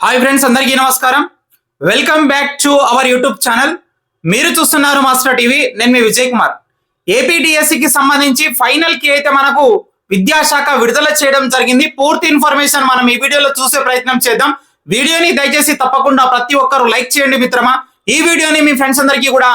Hi friends అందరికీ నమస్కారం. Welcome back to our YouTube channel మీరు చూస్తున్నారు మాస్టర్ టీవీ నేను మీ విజయ్ కుమార్. ఏపీటీఎస్సికి సంబంధించి ఫైనల్కి అయితే మనకు విద్యాశాఖ విడుదల చేయడం జరిగింది. పూర్తి ఇన్ఫర్మేషన్ మనం ఈ వీడియోలో చూసే ప్రయత్నం చేద్దాం. వీడియోని దయచేసి తప్పకుండా ప్రతి ఒక్కరు లైక్ చేయండి మిత్రమా. ఈ వీడియోని మీ ఫ్రెండ్స్ అందరికీ కూడా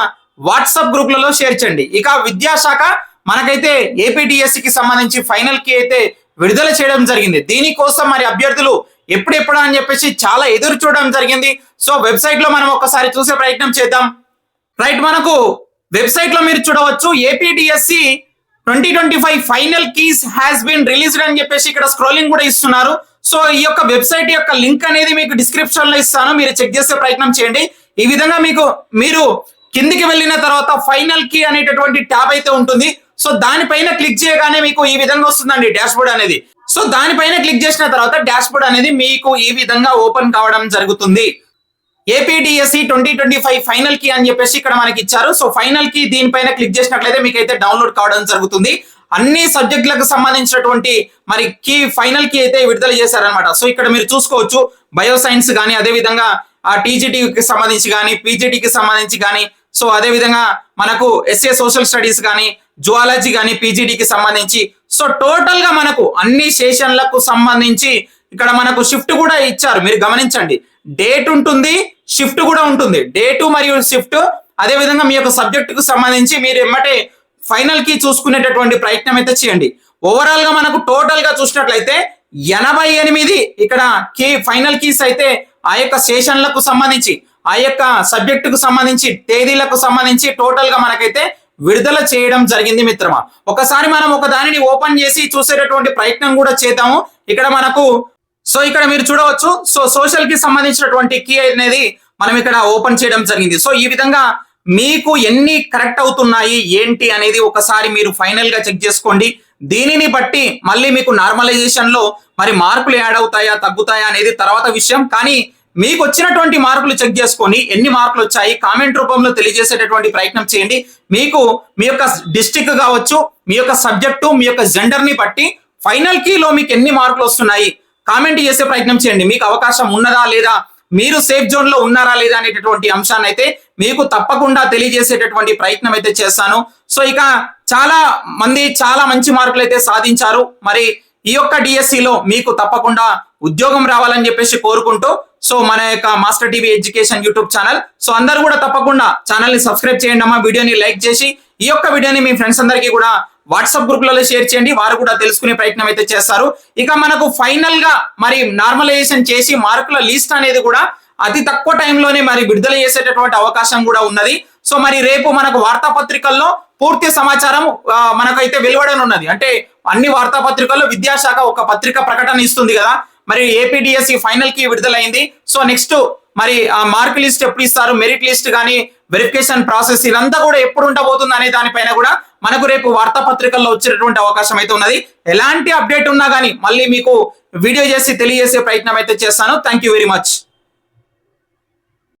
వాట్సాప్ గ్రూప్లలో షేర్ చేయండి. ఇక విద్యాశాఖ మనకైతే ఏపీటీఎస్సికి సంబంధించి ఫైనల్కి అయితే విడుదల చేయడం జరిగింది. దీనికోసం మరి అభ్యర్థులు ఎప్పుడెప్పుడు అని చెప్పేసి చాలా ఎదురు చూడడం జరిగింది. సో వెబ్సైట్లో మనం ఒకసారి చూసే ప్రయత్నం చేద్దాం. రైట్ మనకు వెబ్సైట్లో మీరు చూడవచ్చు APDSC twenty twenty five final keys has been released అని చెప్పేసి ఇక్కడ స్క్రోలింగ్ కూడా ఇస్తున్నారు. సో ఈ యొక్క వెబ్సైట్ యొక్క లింక్ అనేది మీకు డిస్క్రిప్షన్లో ఇస్తాను. మీరు చెక్ చేసే ప్రయత్నం చేయండి. ఈ విధంగా మీకు మీరు కిందికి వెళ్ళిన తర్వాత ఫైనల్ కీ అనేటటువంటి ట్యాబ్ అయితే ఉంటుంది. సో దానిపైన క్లిక్ చేయగానే మీకు ఈ విధంగా వస్తుందండి డాష్ బోర్డ్ అనేది. సో దానిపైన క్లిక్ చేసిన తర్వాత డాష్ బోర్డ్ అనేది మీకు ఈ విధంగా ఓపెన్ కావడం జరుగుతుంది. ఏపీడిఎస్సి ట్వంటీ ట్వంటీ ఫైవ్ ఫైనల్కి అని చెప్పేసి ఇక్కడ మనకి ఇచ్చారు. సో ఫైనల్కి దీనిపైన క్లిక్ చేసినట్లయితే మీకు అయితే డౌన్లోడ్ కావడం జరుగుతుంది. అన్ని సబ్జెక్టులకు సంబంధించినటువంటి మరి కీ ఫైనల్కి అయితే విడుదల చేశారనమాట సో ఇక్కడ మీరు చూసుకోవచ్చు బయో సైన్స్ కానీ అదే విధంగా ఆ టీజీటీకి సంబంధించి కానీ పీజీటీకి సంబంధించి కానీ సో అదే విధంగా మనకు ఎస్ఏ సోషల్ స్టడీస్ కానీ జువాలజీ కానీ పీజీటీకి సంబంధించి సో టోటల్గా మనకు అన్ని సెషన్లకు సంబంధించి ఇక్కడ మనకు షిఫ్ట్ కూడా ఇచ్చారు. మీరు గమనించండి. డేట్ ఉంటుంది షిఫ్ట్ కూడా ఉంటుంది. డేటు మరియు షిఫ్ట్ అదే విధంగా మీ యొక్క సబ్జెక్టుకు సంబంధించి మీరు ఎమ్మటే ఫైనల్కి చూసుకునేటటువంటి ప్రయత్నం అయితే చేయండి. ఓవరాల్గా మనకు టోటల్గా చూసినట్లయితే ఎనభై ఎనిమిది ఇక్కడ కీ ఫైనల్ కీస్ అయితే ఆ యొక్క సెషన్లకు సంబంధించి ఆ యొక్క సబ్జెక్టుకు సంబంధించి తేదీలకు సంబంధించి టోటల్గా మనకైతే విడుదల చేయడం జరిగింది మిత్రమా. ఒకసారి మనం ఒక దానిని ఓపెన్ చేసి చూసేటటువంటి ప్రయత్నం కూడా చేద్దాము. ఇక్కడ మనకు సో ఇక్కడ మీరు చూడవచ్చు సో సోషల్కి సంబంధించినటువంటి కీ అనేది మనం ఇక్కడ ఓపెన్ చేయడం జరిగింది. సో ఈ విధంగా మీకు ఎన్ని కరెక్ట్ అవుతున్నాయి ఏంటి అనేది ఒకసారి మీరు ఫైనల్గా చెక్ చేసుకోండి. దీనిని బట్టి మళ్ళీ మీకు నార్మలైజేషన్లో మరి మార్కులు యాడ్ అవుతాయా తగ్గుతాయా అనేది తర్వాత విషయం. కానీ మీకు వచ్చినటువంటి మార్కులు చెక్ చేసుకొని ఎన్ని మార్కులు వచ్చాయి కామెంట్ రూపంలో తెలియజేసేటటువంటి ప్రయత్నం చేయండి. మీకు మీ యొక్క డిస్టిక్ కావచ్చు మీ యొక్క సబ్జెక్టు మీ యొక్క జెండర్ని బట్టి ఫైనల్ కీలో మీకు ఎన్ని మార్కులు వస్తున్నాయి కామెంట్ చేసే ప్రయత్నం చేయండి. మీకు అవకాశం ఉన్నదా లేదా మీరు సేఫ్ జోన్లో ఉన్నారా లేదా అనేటటువంటి అంశాన్ని అయితే మీకు తప్పకుండా తెలియజేసేటటువంటి ప్రయత్నం అయితే చేస్తాను. సో ఇక చాలా మంది చాలా మంచి మార్కులు అయితే సాధించారు. మరి ఈ యొక్క డిఎస్సిలో మీకు తప్పకుండా ఉద్యోగం రావాలని చెప్పేసి కోరుకుంటూ సో మన యొక్క master TV education YouTube channel. So అందరూ కూడా తప్పకుండా ఛానల్ని సబ్స్క్రైబ్ చేయండి అమ్మా. వీడియోని లైక్ చేసి ఈ యొక్క వీడియోని మీ ఫ్రెండ్స్ అందరికీ కూడా వాట్సాప్ గ్రూప్లలో షేర్ చేయండి. వారు కూడా తెలుసుకునే ప్రయత్నం అయితే చేస్తారు. ఇక మనకు ఫైనల్గా మరి నార్మలైజేషన్ చేసి మార్కుల లిస్ట్ అనేది కూడా అతి తక్కువ టైంలోనే మరి విడుదల చేసేటటువంటి అవకాశం కూడా ఉన్నది. సో మరి రేపు మనకు వార్తాపత్రికల్లో పూర్తి సమాచారం మనకైతే వెలువడనున్నది. అంటే అన్ని వార్తాపత్రికల్లో విద్యాశాఖ ఒక పత్రిక ప్రకటన ఇస్తుంది కదా. మరి ఏపీడిఎస్సి ఫైనల్కి విడుదలైంది. సో నెక్స్ట్ మరి ఆ మార్క్ లిస్ట్ ఎప్పుడు ఇస్తారు? మెరిట్ లిస్ట్ కానీ వెరిఫికేషన్ ప్రాసెస్ ఇదంతా కూడా ఎప్పుడు ఉండబోతుంది అనే దానిపైన కూడా మనకు రేపు వార్తాపత్రికల్లో వచ్చేటటువంటి అవకాశం అయితే ఉన్నది. ఎలాంటి అప్డేట్ ఉన్నా కానీ మళ్ళీ మీకు వీడియో చేసి తెలియజేసే ప్రయత్నం అయితే చేస్తాను. Thank you very much